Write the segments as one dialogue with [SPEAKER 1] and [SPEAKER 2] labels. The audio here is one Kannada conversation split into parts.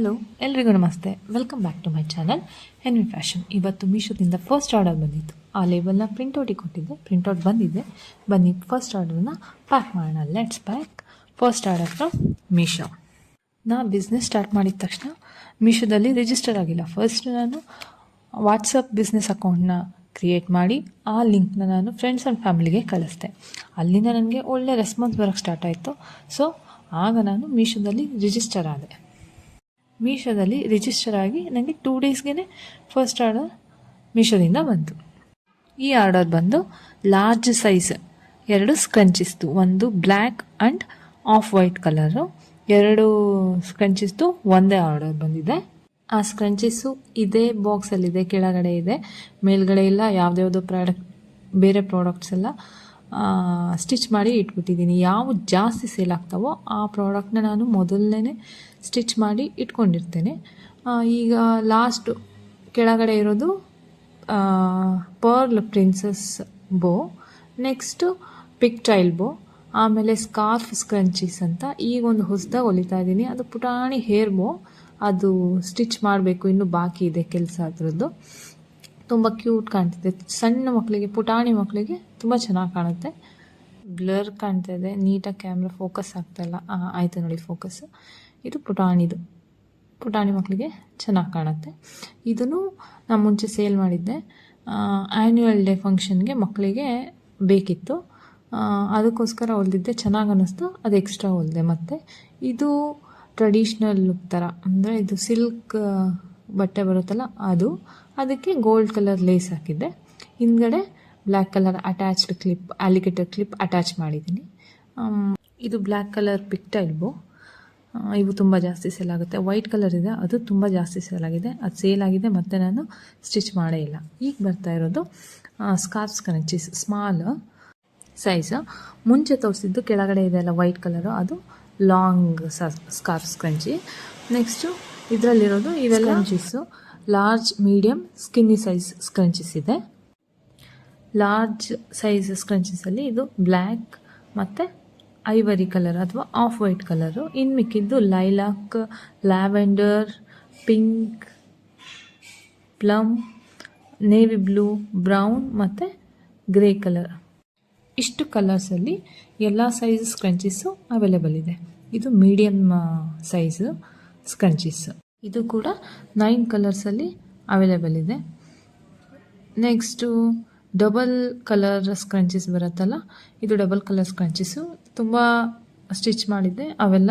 [SPEAKER 1] ಹಲೋ ಎಲ್ರಿಗೂ ನಮಸ್ತೆ. Welcome back to my channel Henvi fashion ಇವತ್ತು ಮೀಶೋದಿಂದ ಫಸ್ಟ್ ಆರ್ಡರ್ ಬಂದಿತ್ತು. ಆ ಲೇಬಲ್ನ ಪ್ರಿಂಟೌಟಿಗೆ ಕೊಟ್ಟಿದ್ದೆ. ಪ್ರಿಂಟೌಟ್ ಬಂದಿದೆ. ಬನ್ನಿ ಫಸ್ಟ್ ಆರ್ಡರ್ನ ಪ್ಯಾಕ್ ಮಾಡೋಣ. Let's pack first order from Meesho ನಾ ಬಿಸ್ನೆಸ್ ಸ್ಟಾರ್ಟ್ ಮಾಡಿದ ತಕ್ಷಣ ಮೀಶೋದಲ್ಲಿ ರಿಜಿಸ್ಟರ್ ಆಗಿಲ್ಲ. ಫಸ್ಟ್ ನಾನು ವಾಟ್ಸಪ್ ಬಿಸ್ನೆಸ್ ಅಕೌಂಟ್ನ ಕ್ರಿಯೇಟ್ ಮಾಡಿ, ಆ ಲಿಂಕ್ನ ನಾನು ಫ್ರೆಂಡ್ಸ್ ಆ್ಯಂಡ್ ಫ್ಯಾಮಿಲಿಗೆ ಕಳಿಸ್ದೆ. ಅಲ್ಲಿಂದ ನನಗೆ ಒಳ್ಳೆ ರೆಸ್ಪಾನ್ಸ್ ಬರೋಕ್ಕೆ ಸ್ಟಾರ್ಟ್ ಆಯಿತು. ಸೊ ಆಗ ನಾನು ಮೀಶೋದಲ್ಲಿ ರಿಜಿಸ್ಟರ್ ಆದೆ. ಮೀಶೋದಲ್ಲಿ ರಿಜಿಸ್ಟರ್ ಆಗಿ ನನಗೆ ಟೂ ಡೇಸ್ಗೆ ಫಸ್ಟ್ ಆರ್ಡರ್ ಮೀಶೋದಿಂದ ಬಂತು. ಈ ಆರ್ಡರ್ ಬಂದು ಲಾರ್ಜ್ ಸೈಜ್ ಎರಡು ಸ್ಕ್ರಂಚಿಸ್ತು ಒಂದು black and off white colour ಎರಡು ಸ್ಕ್ರಂಚಿಸ್ತು ಒಂದೇ ಆರ್ಡರ್ ಬಂದಿದೆ. ಆ ಸ್ಕ್ರಂಚಿಸು ಇದೇ ಬಾಕ್ಸಲ್ಲಿದೆ ಕೆಳಗಡೆ ಇದೆ. ಮೇಲ್ಗಡೆ ಇಲ್ಲ ಯಾವುದ್ಯಾವುದೋ ಪ್ರಾಡಕ್ಟ್ ಬೇರೆ ಪ್ರಾಡಕ್ಟ್ಸ್ ಎಲ್ಲ ಸ್ಟಿಚ್ ಮಾಡಿ ಇಟ್ಬಿಟ್ಟಿದ್ದೀನಿ. ಯಾವ ಜಾಸ್ತಿ ಸೇಲ್ ಆಗ್ತಾವೋ ಆ ಪ್ರಾಡಕ್ಟ್ನ ನಾನು ಮೊದಲನೇ ಸ್ಟಿಚ್ ಮಾಡಿ ಇಟ್ಕೊಂಡಿರ್ತೇನೆ. ಈಗ ಲಾಸ್ಟ್ ಕೆಳಗಡೆ ಇರೋದು pearl princess bow next pigtail bow ಆಮೇಲೆ ಸ್ಕಾರ್ಫ್ ಸ್ಕ್ರಂಚೀಸ್ ಅಂತ ಈಗ ಒಂದು ಹೊಸದಾಗಿ ಹೊಲಿತಾ ಇದ್ದೀನಿ. ಅದು ಪುಟಾಣಿ ಹೇರ್ ಬೋ ಅದು ಸ್ಟಿಚ್ ಮಾಡಬೇಕು, ಇನ್ನೂ ಬಾಕಿ ಇದೆ ಕೆಲಸ ಅದರದ್ದು. ತುಂಬ ಕ್ಯೂಟ್ ಕಾಣ್ತಿದೆ. ಸಣ್ಣ ಮಕ್ಕಳಿಗೆ ಪುಟಾಣಿ ಮಕ್ಕಳಿಗೆ ತುಂಬ ಚೆನ್ನಾಗಿ ಕಾಣುತ್ತೆ. ಬ್ಲರ್ ಕಾಣ್ತಾ ಇದೆ. ನೀಟಾಗಿ ಕ್ಯಾಮ್ರಾ ಫೋಕಸ್ ಆಗ್ತಾ ಇಲ್ಲ. ಆ, ಆಯ್ತು ನೋಡಿ ಫೋಕಸ್. ಇದು ಪುಟಾಣಿದು. ಪುಟಾಣಿ ಮಕ್ಕಳಿಗೆ ಚೆನ್ನಾಗಿ ಕಾಣುತ್ತೆ. ಇದನ್ನು ನಾನು ಮುಂಚೆ ಸೇಲ್ ಮಾಡಿದ್ದೆ. ಆ್ಯನ್ಯುವಲ್ ಡೇ ಫಂಕ್ಷನ್ಗೆ ಮಕ್ಕಳಿಗೆ ಬೇಕಿತ್ತು. ಅದಕ್ಕೋಸ್ಕರ ಹೊಲ್ದಿದ್ದೆ. ಚೆನ್ನಾಗಿ ಅನ್ನಿಸ್ತು. ಅದು ಎಕ್ಸ್ಟ್ರಾ ಹೊಲಿದೆ ಮತ್ತು. ಇದು ಟ್ರೆಡಿಷ್ನಲ್ ಲುಕ್ ಥರ ಅಂದರೆ ಇದು ಸಿಲ್ಕ್ ಬಟ್ಟೆ ಬರುತ್ತಲ್ಲ ಅದು. ಅದಕ್ಕೆ ಗೋಲ್ಡ್ ಕಲರ್ ಲೇಸ್ ಹಾಕಿದ್ದೆ. ಹಿಂದ್ಗಡೆ black colour attached clip alligator clip attach ಮಾಡಿದ್ದೀನಿ. ಇದು ಬ್ಲ್ಯಾಕ್ ಕಲರ್ ಪಿಕ್ಟೈಲ್ಬು ಇವು ತುಂಬ ಜಾಸ್ತಿ ಸೇಲ್ ಆಗುತ್ತೆ. ವೈಟ್ ಕಲರ್ ಇದೆ, ಅದು ತುಂಬ ಜಾಸ್ತಿ ಸೇಲ್ ಆಗಿದೆ. ಅದು ಸೇಲ್ ಆಗಿದೆ ಮತ್ತು ನಾನು ಸ್ಟಿಚ್ ಮಾಡೇ ಇಲ್ಲ. ಈಗ ಬರ್ತಾ ಇರೋದು ಸ್ಕಾರ್ಫ್ ಸ್ಕಂಚೀಸ್ ಸ್ಮಾಲ್ ಸೈಜ್ ಮುಂಚೆ ತೋರಿಸಿದ್ದು ಕೆಳಗಡೆ ಇದೆ ಅಲ್ಲ ವೈಟ್ ಕಲರು ಅದು ಲಾಂಗ್ ಸ್ಕಾರ್ಫ್ ಸ್ಕ್ರಂಚಿ ನೆಕ್ಸ್ಟು ಇದರಲ್ಲಿರೋದು ಇವೆಲ್ಲ scrunchies large medium skinny size scrunchies ಇದೆ. ಲಾರ್ಜ್ ಸೈಜ್ ಸ್ಕ್ರಂಚಸಲ್ಲಿ ಇದು ಬ್ಲ್ಯಾಕ್ ಮತ್ತು ಐವರಿ ಕಲರ್ ಅಥವಾ ಆಫ್ ವೈಟ್ ಕಲರು ಇನ್ನು ಮಿಕ್ಕಿದ್ದು lilac lavender pink plum navy blue brown ಮತ್ತು ಗ್ರೇ ಕಲರ್ ಇಷ್ಟು ಕಲರ್ಸಲ್ಲಿ ಎಲ್ಲ ಸೈಜ್ ಸ್ಕ್ರಂಚೀಸು ಅವೈಲೇಬಲ್ ಇದೆ. ಇದು ಮೀಡಿಯಮ್ ಸೈಜ್ ಸ್ಕ್ರಂಚೀಸ್ ಇದು ಕೂಡ ನೈನ್ ಕಲರ್ಸಲ್ಲಿ ಅವೈಲೇಬಲ್ ಇದೆ. ನೆಕ್ಸ್ಟು ಡಬಲ್ ಕಲರ್ ಸ್ಕ್ರಂಚೀಸ್ ಬರುತ್ತಲ್ಲ, ಇದು ಡಬಲ್ ಕಲರ್ ಸ್ಕ್ರಂಚಸ್ಸು ತುಂಬ ಸ್ಟಿಚ್ ಮಾಡಿದ್ದೆ, ಅವೆಲ್ಲ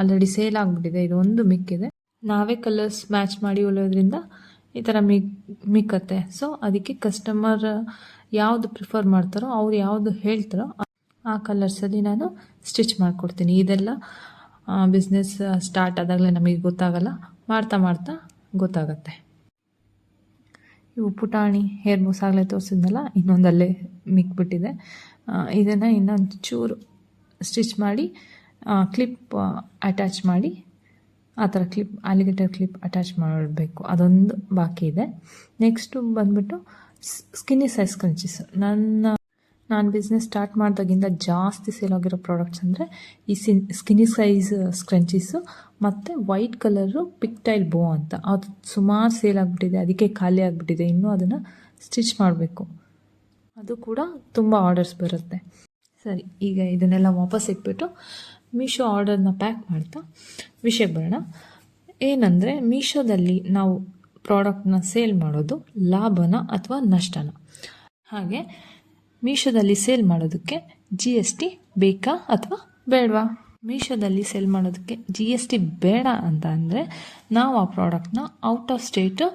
[SPEAKER 1] ಆಲ್ರೆಡಿ ಸೇಲ್ ಆಗಿಬಿಟ್ಟಿದೆ ಇದು ಒಂದು ಮಿಕ್ಕಿದೆ ನಾವೇ ಕಲರ್ಸ್ ಮ್ಯಾಚ್ ಮಾಡಿ ಉಳೋದ್ರಿಂದ ಈ ಥರ ಮಿಕ್, ಮಿಕ್ಕತ್ತೆ. ಸೊ ಅದಕ್ಕೆ ಕಸ್ಟಮರ್ ಯಾವುದು ಪ್ರಿಫರ್ ಮಾಡ್ತಾರೋ, ಅವ್ರು ಯಾವುದು ಹೇಳ್ತಾರೋ ಆ ಕಲರ್ಸಲ್ಲಿ ನಾನು ಸ್ಟಿಚ್ ಮಾಡಿಕೊಡ್ತೀನಿ. ಇದೆಲ್ಲ ಬಿಸ್ನೆಸ್ ಸ್ಟಾರ್ಟ್ ಆದಾಗಲೇ ನಮಗೆ ಗೊತ್ತಾಗಲ್ಲ. ಮಾಡ್ತಾ ಮಾಡ್ತಾ ಗೊತ್ತಾಗತ್ತೆ. ಇವು ಪುಟಾಣಿ ಹೇರ್ ಮೂಸ್ ಆಗಲೇ ತೋರಿಸಿದ್ನಲ್ಲ, ಇನ್ನೊಂದಲ್ಲೇ ಮಿಕ್ಬಿಟ್ಟಿದೆ. ಇದನ್ನು ಇನ್ನೊಂದು ಚೂರು ಸ್ಟಿಚ್ ಮಾಡಿ ಕ್ಲಿಪ್ ಅಟ್ಯಾಚ್ ಮಾಡಿ, ಆ ಥರ ಕ್ಲಿಪ್ ಅಲಿಗೇಟರ್ ಕ್ಲಿಪ್ ಅಟ್ಯಾಚ್ ಮಾಡಬೇಕು. ಅದೊಂದು ಬಾಕಿ ಇದೆ ನೆಕ್ಸ್ಟು ಬಂದ್ಬಿಟ್ಟು ಸ್ಕಿನ್ನಿ ಸೈಜ್ ಕಂಚಿಸ್ ನನ್ನ ನಾನು ಬಿಸ್ನೆಸ್ ಸ್ಟಾರ್ಟ್ ಮಾಡಿದಾಗಿಂದ ಜಾಸ್ತಿ ಸೇಲ್ ಆಗಿರೋ ಪ್ರಾಡಕ್ಟ್ಸ್ ಅಂದರೆ ಈ ಸಿನ್ ಸ್ಕಿನ್ನಿ ಸೈಜ್ ಸ್ಕ್ರಂಚೀಸು ಮತ್ತು ವೈಟ್ ಕಲರು ಪಿಕ್ಟೈಲ್ ಬೋ ಅಂತ. ಅದು ಸುಮಾರು ಸೇಲ್ ಆಗಿಬಿಟ್ಟಿದೆ, ಅದಕ್ಕೆ ಖಾಲಿ ಆಗಿಬಿಟ್ಟಿದೆ. ಇನ್ನೂ ಅದನ್ನು ಸ್ಟಿಚ್ ಮಾಡಬೇಕು. ಅದು ಕೂಡ ತುಂಬ ಆರ್ಡರ್ಸ್ ಬರುತ್ತೆ. ಸರಿ, ಈಗ ಇದನ್ನೆಲ್ಲ ವಾಪಸ್ ಇಟ್ಬಿಟ್ಟು ಮೀಶೋ ಆರ್ಡರ್ನ ಪ್ಯಾಕ್ ಮಾಡ್ತಾ ವಿಷಯಕ್ಕೆ ಬರೋಣ. ಏನಂದರೆ ಮೀಶೋದಲ್ಲಿ ನಾವು ಪ್ರಾಡಕ್ಟ್ನ ಸೇಲ್ ಮಾಡೋದು ಲಾಭನ ಅಥವಾ ನಷ್ಟನ? ಹಾಗೆ ಮೀಶೋದಲ್ಲಿ ಸೇಲ್ ಮಾಡೋದಕ್ಕೆ ಜಿ ಎಸ್ ಟಿ ಬೇಕಾ ಅಥವಾ ಬೇಡವಾ? ಮೀಶೋದಲ್ಲಿ ಸೇಲ್ ಮಾಡೋದಕ್ಕೆ ಜಿ ಎಸ್ ಟಿ ಬೇಡ ಅಂತ ಅಂದರೆ ನಾವು ಆ ಪ್ರಾಡಕ್ಟ್ನ ಔಟ್ ಆಫ್ ಸ್ಟೇಟು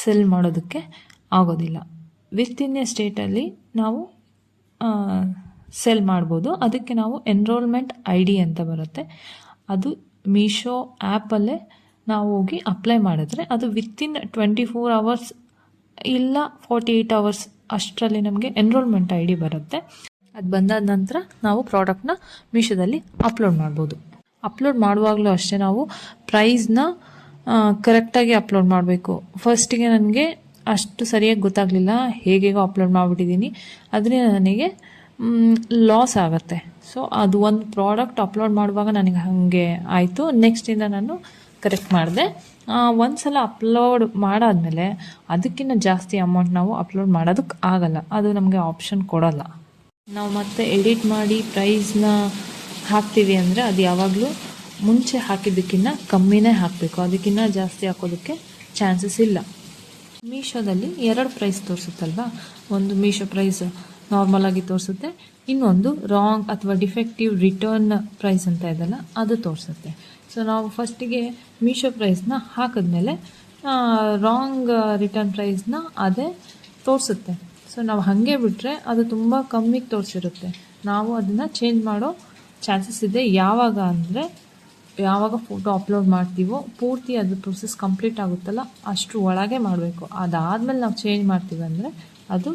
[SPEAKER 1] ಸೆಲ್ ಮಾಡೋದಕ್ಕೆ ಆಗೋದಿಲ್ಲ. ವಿತ್ ಇನ್ ಎ ಸ್ಟೇಟಲ್ಲಿ ನಾವು ಸೆಲ್ ಮಾಡ್ಬೋದು. ಅದಕ್ಕೆ ನಾವು ಎನ್ರೋಲ್ಮೆಂಟ್ ಐ ಡಿ ಅಂತ ಬರುತ್ತೆ. ಅದು ಮೀಶೋ ಆ್ಯಪಲ್ಲೇ ನಾವು ಹೋಗಿ ಅಪ್ಲೈ ಮಾಡಿದ್ರೆ ಅದು ವಿತಿನ್ ಟ್ವೆಂಟಿ ಫೋರ್ ಅವರ್ಸ್ ಇಲ್ಲ ಫಾರ್ಟಿ ಏಯ್ಟ್ ಅವರ್ಸ್ ಅಷ್ಟರಲ್ಲಿ ನಮಗೆ ಎನ್ರೋಲ್ಮೆಂಟ್ ಐ ಡಿ ಬರುತ್ತೆ. ಅದು ಬಂದಾದ ನಂತರ ನಾವು ಪ್ರಾಡಕ್ಟ್ನ ಮೀಶೋದಲ್ಲಿ ಅಪ್ಲೋಡ್ ಮಾಡ್ಬೋದು. ಅಪ್ಲೋಡ್ ಮಾಡುವಾಗಲೂ ಅಷ್ಟೇ ನಾವು ಪ್ರೈಸ್ನ ಕರೆಕ್ಟಾಗಿ ಅಪ್ಲೋಡ್ ಮಾಡಬೇಕು. ಫಸ್ಟಿಗೆ ನನಗೆ ಅಷ್ಟು ಸರಿಯಾಗಿ ಗೊತ್ತಾಗಲಿಲ್ಲ ಹೇಗೇಗೋ ಅಪ್ಲೋಡ್ ಮಾಡಿಬಿಟ್ಟಿದ್ದೀನಿ ಅದರಿಂದ ನನಗೆ ಲಾಸ್ ಆಗುತ್ತೆ. ಸೊ ಅದು ಒಂದು ಪ್ರಾಡಕ್ಟ್ ಅಪ್ಲೋಡ್ ಮಾಡುವಾಗ ನನಗೆ ಹಾಗೆ ಆಯಿತು. ನೆಕ್ಸ್ಟಿಂದ ನಾನು ಕರೆಕ್ಟ್ ಮಾಡಿದೆ. ಒಂದು ಸಲ ಅಪ್ಲೋಡ್ ಮಾಡಾದ್ಮೇಲೆ ಅದಕ್ಕಿಂತ ಜಾಸ್ತಿ ಅಮೌಂಟ್ ನಾವು ಅಪ್ಲೋಡ್ ಮಾಡೋದಕ್ಕೆ ಆಗಲ್ಲ. ಅದು ನಮಗೆ ಆಪ್ಷನ್ ಕೊಡೋಲ್ಲ. ನಾವು ಮತ್ತೆ ಎಡಿಟ್ ಮಾಡಿ ಪ್ರೈಸ್ನ ಹಾಕ್ತೀವಿ ಅಂದರೆ ಅದು ಯಾವಾಗಲೂ ಮುಂಚೆ ಹಾಕಿದ್ದಕ್ಕಿಂತ ಕಮ್ಮಿನೇ ಹಾಕಬೇಕು. ಅದಕ್ಕಿಂತ ಜಾಸ್ತಿ ಹಾಕೋದಕ್ಕೆ ಚಾನ್ಸಸ್ ಇಲ್ಲ. ಮೀಶೋದಲ್ಲಿ ಎರಡು ಪ್ರೈಸ್ ತೋರಿಸುತ್ತಲ್ವಾ? ಒಂದು ಮೀಶೋ ಪ್ರೈಸ್ ನಾರ್ಮಲಾಗಿ ತೋರಿಸುತ್ತೆ. ಇನ್ನೊಂದು ರಾಂಗ್ ಅಥವಾ ಡಿಫೆಕ್ಟಿವ್ ರಿಟರ್ನ್ ಪ್ರೈಸ್ ಅಂತ ಇದೆಲ್ಲ ಅದು ತೋರಿಸುತ್ತೆ. ಸೊ ನಾವು ಫಸ್ಟಿಗೆ ಮೀಶೋ ಪ್ರೈಸ್ನ ಹಾಕಿದ್ಮೇಲೆ ರಾಂಗ್ ರಿಟರ್ನ್ ಪ್ರೈಸ್ನ ಅದೇ ತೋರಿಸುತ್ತೆ. ಸೊ ನಾವು ಹಾಗೆ ಬಿಟ್ಟರೆ ಅದು ತುಂಬ ಕಮ್ಮಿಗೆ ತೋರಿಸಿರುತ್ತೆ. ನಾವು ಅದನ್ನು ಚೇಂಜ್ ಮಾಡೋ ಚಾನ್ಸಸ್ ಇದೆ. ಯಾವಾಗ ಅಂದರೆ ಯಾವಾಗ ಫೋಟೋ ಅಪ್ಲೋಡ್ ಮಾಡ್ತೀವೋ ಪೂರ್ತಿ ಅದು ಪ್ರೊಸೆಸ್ ಕಂಪ್ಲೀಟ್ ಆಗುತ್ತಲ್ಲ ಅಷ್ಟು ಒಳಗೆ ಮಾಡಬೇಕು. ಅದಾದಮೇಲೆ ನಾವು ಚೇಂಜ್ ಮಾಡ್ತೀವಿ ಅಂದರೆ ಅದು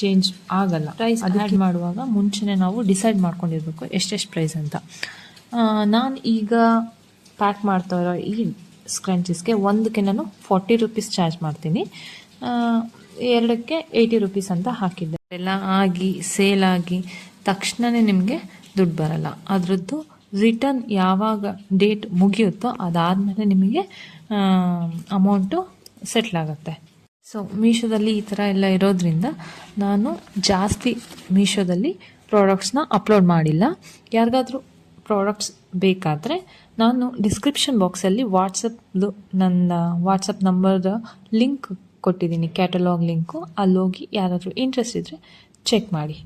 [SPEAKER 1] ಚೇಂಜ್ ಆಗಲ್ಲ. ಪ್ರೈಸ್ ಆ್ಯಡ್ ಮಾಡುವಾಗ ಮುಂಚೆನೇ ನಾವು ಡಿಸೈಡ್ ಮಾಡ್ಕೊಂಡಿರ್ಬೇಕು ಎಷ್ಟೆಷ್ಟು ಪ್ರೈಸ್ ಅಂತ. ನಾನು ಈಗ ಪ್ಯಾಕ್ ಮಾಡ್ತಾ ಇರೋ ಈ ಸ್ಕ್ರಂಚಸ್ಗೆ ಒಂದಕ್ಕೆ ನಾನು ಫಾರ್ಟಿ ರುಪೀಸ್ ಚಾರ್ಜ್ ಮಾಡ್ತೀನಿ. ಎರಡಕ್ಕೆ ಏಯ್ಟಿ ರುಪೀಸ್ ಅಂತ ಹಾಕಿದ್ದೆ. ಎಲ್ಲ ಆಗಿ ಸೇಲ್ ಆಗಿ ತಕ್ಷಣವೇ ನಿಮಗೆ ದುಡ್ಡು ಬರಲ್ಲ. ಅದರದ್ದು ರಿಟರ್ನ್ ಯಾವಾಗ ಡೇಟ್ ಮುಗಿಯುತ್ತೋ ಅದಾದಮೇಲೆ ನಿಮಗೆ ಅಮೌಂಟು ಸೆಟ್ಲ್ ಆಗುತ್ತೆ. ಸೊ ಮೀಶೋದಲ್ಲಿ ಈ ಥರ ಎಲ್ಲ ಇರೋದ್ರಿಂದ ನಾನು ಜಾಸ್ತಿ ಮೀಶೋದಲ್ಲಿ ಪ್ರಾಡಕ್ಟ್ಸ್ನ ಅಪ್ಲೋಡ್ ಮಾಡಿಲ್ಲ. ಯಾರಿಗಾದ್ರೂ ಪ್ರಾಡಕ್ಟ್ಸ್ ಬೇಕಾದರೆ ನಾನು ಡಿಸ್ಕ್ರಿಪ್ಷನ್ ಬಾಕ್ಸಲ್ಲಿ ವಾಟ್ಸಪ್ದು ನನ್ನ ವಾಟ್ಸಪ್ ನಂಬರ್ದ ಲಿಂಕ್ ಕೊಟ್ಟಿದ್ದೀನಿ ಕ್ಯಾಟಲಾಗ್ ಲಿಂಕು ಅಲ್ಲೋಗಿ ಯಾರಾದರೂ ಇಂಟ್ರೆಸ್ಟ್ ಇದ್ದರೆ ಚೆಕ್ ಮಾಡಿ.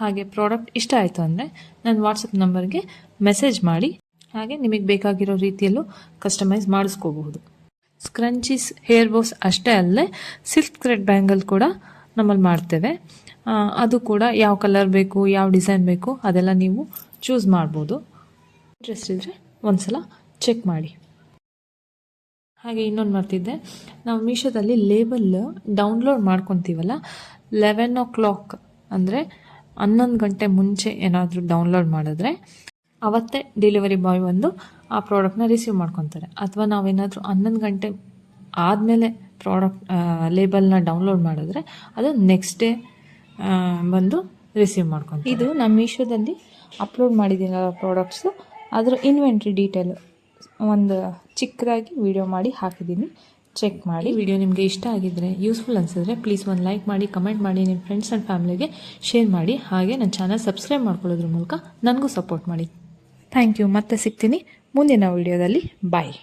[SPEAKER 1] ಹಾಗೆ ಪ್ರಾಡಕ್ಟ್ ಇಷ್ಟ ಆಯಿತು ಅಂದರೆ ನನ್ನ ವಾಟ್ಸಪ್ ನಂಬರ್ಗೆ ಮೆಸೇಜ್ ಮಾಡಿ. ಹಾಗೆ ನಿಮಗೆ ಬೇಕಾಗಿರೋ ರೀತಿಯಲ್ಲೂ ಕಸ್ಟಮೈಸ್ ಮಾಡಿಸ್ಕೋಬಹುದು. ಸ್ಕ್ರಂಚೀಸ್ ಹೇರ್ ಬೋಸ್ ಅಷ್ಟೇ ಅಲ್ಲದೆ ಸಿಲ್ಕ್ ಥ್ರೆಡ್ ಬ್ಯಾಂಗಲ್ ಕೂಡ ನಮ್ಮಲ್ಲಿ ಮಾಡ್ತೇವೆ. ಅದು ಕೂಡ ಯಾವ ಕಲರ್ ಬೇಕು, ಯಾವ ಡಿಸೈನ್ ಬೇಕು ಅದೆಲ್ಲ ನೀವು ಚೂಸ್ ಮಾಡ್ಬೋದು. ಇಂಟ್ರೆಸ್ಟ್ ಇದ್ದರೆ ಒಂದ್ಸಲ ಚೆಕ್ ಮಾಡಿ. ಹಾಗೆ ಇನ್ನೊಂದು ಮಾಡ್ತಿದ್ದೆ. ನಾವು ಮೀಶೋದಲ್ಲಿ ಲೇಬಲ್ ಡೌನ್ಲೋಡ್ ಮಾಡ್ಕೊತೀವಲ್ಲ ಲೆವೆನ್ ಓ ಕ್ಲಾಕ್ ಅಂದರೆ ಹನ್ನೊಂದು ಗಂಟೆ ಮುಂಚೆ ಏನಾದರೂ ಡೌನ್ಲೋಡ್ ಮಾಡಿದ್ರೆ ಅವತ್ತೇ ಡೆಲಿವರಿ ಬಾಯ್ ಬಂದು ಆ ಪ್ರಾಡಕ್ಟ್ನ ರಿಸೀವ್ ಮಾಡ್ಕೊತಾರೆ. ಅಥವಾ ನಾವೇನಾದರೂ ಹನ್ನೊಂದು ಗಂಟೆ ಆದಮೇಲೆ ಪ್ರಾಡಕ್ಟ್ ಲೇಬಲ್ನ ಡೌನ್ಲೋಡ್ ಮಾಡಿದ್ರೆ ಅದು ನೆಕ್ಸ್ಟ್ ಡೇ ಬಂದು ರಿಸೀವ್ ಮಾಡ್ಕೊತೀವಿ ಇದು ನಮ್ಮ ಮೀಶೋದಲ್ಲಿ ಅಪ್ಲೋಡ್ ಮಾಡಿದ್ದೀನಲ್ಲ ಪ್ರಾಡಕ್ಟ್ಸು ಅದರ ಇನ್ವೆಂಟ್ರಿ ಡೀಟೇಲ್ ಒಂದು ಚಿಕ್ಕದಾಗಿ ವಿಡಿಯೋ ಮಾಡಿ ಹಾಕಿದ್ದೀನಿ. ಚೆಕ್ ಮಾಡಿ. ವಿಡಿಯೋ ನಿಮಗೆ ಇಷ್ಟ ಆಗಿದ್ದರೆ ಯೂಸ್ಫುಲ್ ಅನಿಸಿದ್ರೆ ಪ್ಲೀಸ್ ಒಂದು ಲೈಕ್ ಮಾಡಿ ಕಮೆಂಟ್ ಮಾಡಿ ನಿಮ್ಮ ಫ್ರೆಂಡ್ಸ್ ಆ್ಯಂಡ್ ಫ್ಯಾಮಿಲಿಗೆ ಶೇರ್ ಮಾಡಿ. ಹಾಗೆ ನನ್ನ ಚಾನಲ್ ಸಬ್ಸ್ಕ್ರೈಬ್ ಮಾಡ್ಕೊಳ್ಳೋದ್ರ ಮೂಲಕ ನನಗೂ ಸಪೋರ್ಟ್ ಮಾಡಿ. ಥ್ಯಾಂಕ್ ಯು ಮತ್ತೆ ಸಿಗ್ತೀನಿ ಮುಂದಿನ ವಿಡಿಯೋದಲ್ಲಿ ಬಾಯ್